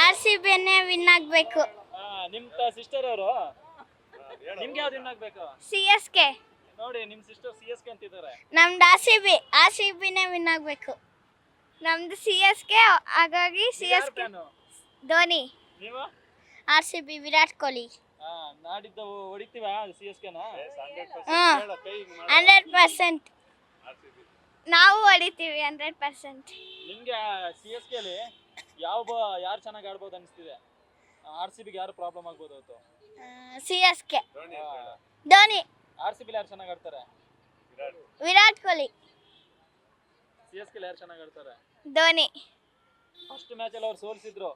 R C ಬಿನೇ win ಆಗಬೇಕು. ಆ, ನಿಮ್ ಸಿಸ್ಟರ್ ಅವರು? ನಿಮ್ಗೆ ಯಾವ್ದು ವಿನ್ ಆಗ್ಬೇಕು? ಸಿ ಎಸ್ ಕೆ ನೋಡಿ ನಿಮ್ ಸಿಸ್ಟರ್ ಸಿ ಎಸ್ ಕೆ ಅಂತಿದ್ದಾರೆ. ನಮ್ದು R C B R C ಬಿನೇ win ಆಗಬೇಕು ನಮ್ದು ಸಿ ಎಸ್ ಕೆ ಹಾಗಾಗಿ ಸಿ ಎಸ್ ಕೆ ಧೋನಿ. ನೀವು? R C B Virat Kohli. ಆ, ನಾಡಿದ್ದು ಹೊಡಿತೀವ ಸಿ ಎಸ್ ಕೆನ ಹಾಂ ಹಂಡ್ರೆಡ್ ಪರ್ಸೆಂಟ್ ನಾವು ಹೊಡಿತೀವಿ ಹಂಡ್ರೆಡ್ ಪರ್ಸೆಂಟ್ ನಿಮ್ಗೆ ಸಿ ಎಸ್ ಕೆಲಿ ಯಾವ ಬ- ಯಾರು ಚೆನ್ನಾಗಿ ಆಡ್ಬೋದು ಅನಿಸ್ತಿದೆ? ಆರ್ ಸಿ ಬಿಗೆ ಯಾರು ಪ್ರಾಬ್ಲಮ್ ಆಗ್ಬೋದು ಅವತ್ತು C S K. Dhoni R C ಬಿಲಿ ಯಾರು ಚೆನ್ನಾಗಿ ಆಡ್ತಾರೆ? Virat. Kohli. C S K ಯಾರು ಚೆನ್ನಾಗಿ ಆಡ್ತಾರೆ? ಧೋನಿ. ಫಸ್ಟ್ ಮ್ಯಾಚ್ ಅಲ್ಲಿ ಅವ್ರು ಸೋಲ್ಸಿದ್ರು.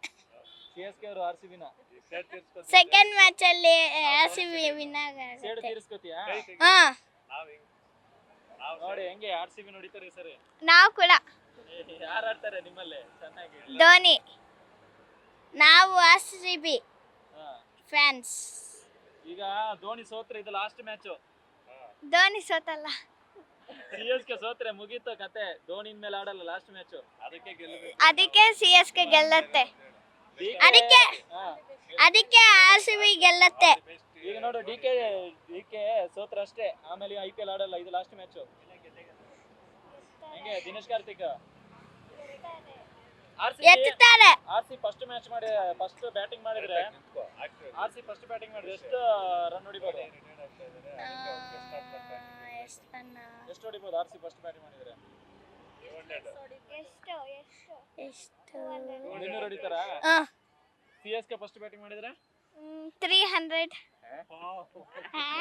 ಸಿ ಎಸ್ ಕೆ ಅವರು ಆರ್ ಸಿ ಬಿನ. ಸೆಕೆಂಡ್ ಮ್ಯಾಚಲ್ಲಿ ಆರ್ ಸಿ ಬಿ ವಿನ್ ಸೇಡು ತೀರಿಸ್ಕೊತೀಯಾ? ಹಾಂ. ನೋಡಿ ಹೆಂಗೆ ಆರ್ ಸಿ ಬಿ ನೋಡಿತಾರೆ ಸರಿ? ನಾವು ಕೂಡ. ಯಾರು ಆಡ್ತಾರೆ ನಿಮ್ಮಲ್ಲಿ? ಚೆನ್ನಾಗಿ ಧೋನಿ. ನಾವು ಆರ್ ಸಿ ಬಿ ಹಾ. ಫ್ಯಾನ್ಸ್. ಈಗ ಧೋನಿ ಸೋತ್ರೆ ಇದು ಲಾಸ್ಟ್ ಮ್ಯಾಚ್ ಧೋನಿ ಸೋತಲ್ಲ. ಸಿ ಎಸ್ ಕೆ ಸೋತ್ರೆ ಮುಗೀತು ಕತೆ. ಧೋನಿ ಮೇಲೆ ಆಡಲ್ಲ ಲಾಸ್ಟ್ ಮ್ಯಾಚ್ ಅದಕ್ಕೆ ಗೆಲ್ಲಬೇಕು ಅದಕ್ಕೆ ಸಿ ಎಸ್ ಕೆ ಗೆಲ್ಲತ್ತೆ. ಅದಕ್ಕೆ ಅದಕ್ಕೆ ಆರ್ ಸಿ ಬಿ ಗೆಲ್ಲತ್ತೆ. ಈಗ ನೋಡು ಡಿ ಕೆ ಡಿ ಕೆ ಸೋತ್ರ ಅಷ್ಟೇ. ಆಮೇಲೆ ಐ ಪಿ ಎಲ್ ಆಡಲ್ಲ ಇದು ಲಾಸ್ಟ್ ಮ್ಯಾಚ್ ಹೆಂಗೆ ದಿನೇಶ್ ಕಾರ್ತಿಕ್? ಎತ್ತುತ್ತಾರೆ ಆರ್ ಸಿ ಫಸ್ಟ್ ಮ್ಯಾಚ್ ಮಾಡಿ ಫಸ್ಟ್ ಬ್ಯಾಟಿಂಗ್ ಮಾಡಿದ್ರೆ ಆರ್ ಸಿ ಫಸ್ಟ್ ಬ್ಯಾಟಿಂಗ್ ಮಾಡಿದ್ರೆ ಎಷ್ಟು ರನ್ ಹೊಡಿಬಹುದು ಎಷ್ಟು ಹೊಡಿಬೋದು ಆರ್ಸಿ ಫಸ್ಟ್ ಬ್ಯಾಟಿಂಗ್ ಮಾಡಿದ್ರೆ? ಎಷ್ಟು ಎಷ್ಟು. ಹೊಡಿತಾರ? C S K first batting ಮಾಡಿದ್ರೆ? Three hundred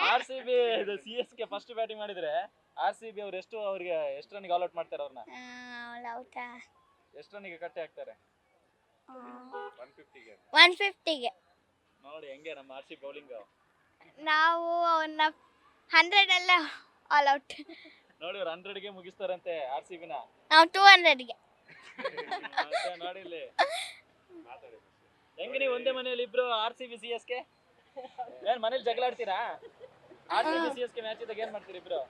R C B ಇದು C S K first batting ಮಾಡಿದ್ರೆ ಆರ್ ಸಿ ಬಿ ಅವ್ರು ಎಷ್ಟು ಅವ್ರಿಗೆ ಎಷ್ಟು ರನ್ಗೆ ಆಲ್ ಔಟ್ ಮಾಡ್ತಾರೆ ಅವ್ರನ್ನ? ಔಟಾ ಎಷ್ಟು ರನ್ಗೆ ಕಟ್ಟೆ ಹಾಕ್ತಾರೆ? ಒನ್ ಫಿಫ್ಟಿಗೆ ನೋಡಿ ಹೆಂಗೆ ನಮ್ಮ ಆರ್ ಸಿ ಬೌಲಿಂಗ್. ನಾವು ಅವನ್ನ ಹಂಡ್ರೆಡ್ ಅಲ್ಲ ಆಲ್ ಔಟ್ ನೋಡಿ ಅವ್ರು ಹಂಡ್ರೆಡ್ಗೆ ಮುಗಿಸ್ತಾರಂತೆ ಆರ್ ಸಿ ಬಿನ. ನಾವು ಟೂ ಹಂಡ್ರೆಡ್ಗೆ ನೋಡಿ ಇಲ್ಲಿ. ಹೆಂಗೆ ನೀವು ಒಂದೇ ಮನೆಯಲ್ಲಿ ಇಬ್ರು R C B C S K? ಏನ್ ಮನೇಲಿ ಜಗಳ ಆಡ್ತೀರಾ? R C B C S K match ಇದ್ದಾಗ ಏನ್ ಮಾಡ್ತೀರಿ ಇಬ್ರು?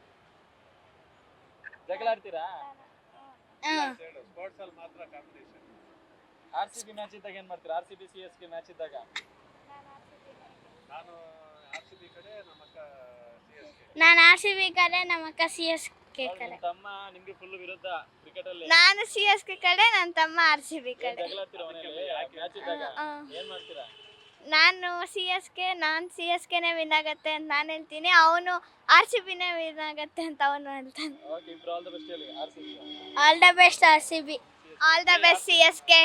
ಜಗಳ ಆಡ್ತೀರಾ ಹಾಂ ಆರ್ ಸಿ ಬಿ ಮ್ಯಾಚ್ ಇದ್ದಾಗ ಏನ್ ಮಾಡ್ತೀರಾ? R C B C S K match ಇದ್ದಾಗ? ನಾನು ಆರ್ ಸಿ ಬಿ ಕಡೆ ನಮ್ಮ ಅಕ್ಕ ಸಿ ಎಸ್ ಕೆ ನೋಡಿ, ಕಡೆ ನಿಮ್ ತಮ್ಮ ನಿಮ್ಗೆ ಫುಲ್ ವಿರುದ್ಧ ಕ್ರಿಕೆಟ್ ಅಲ್ಲಿ? ನಾನು ಸಿ ಎಸ್ ಕೆ ಕಡೆ ನನ್ನ ತಮ್ಮ ಆರ್ ಸಿ ಬಿ ಕಡೆ. ಜಗಳ ಆಡ್ತೀರಾ ಮನೇಲಿ? ಮ್ಯಾಚ್ ಇದ್ದಾಗ? ಏನ್ ಮಾಡ್ತೀರಾ? ನಾನು ಸಿ ಎಸ್ ಕೆ ನಾನು ಸಿ ಎಸ್ ಕೆನೇ ವಿನ್ ಆಗತ್ತೆ ಅಂತ ನಾನು ಹೇಳ್ತೀನಿ. ಅವನು ಆರ್ ಸಿ ಬಿನೇ ವಿನ್ ಆಗತ್ತೆ ಅಂತ ಅವನು ಹೇಳ್ತಾನೆ. ಆಲ್ ದ ಬೆಸ್ಟ್ ಹೇಳಿ R C B all the best R C B all the best C S K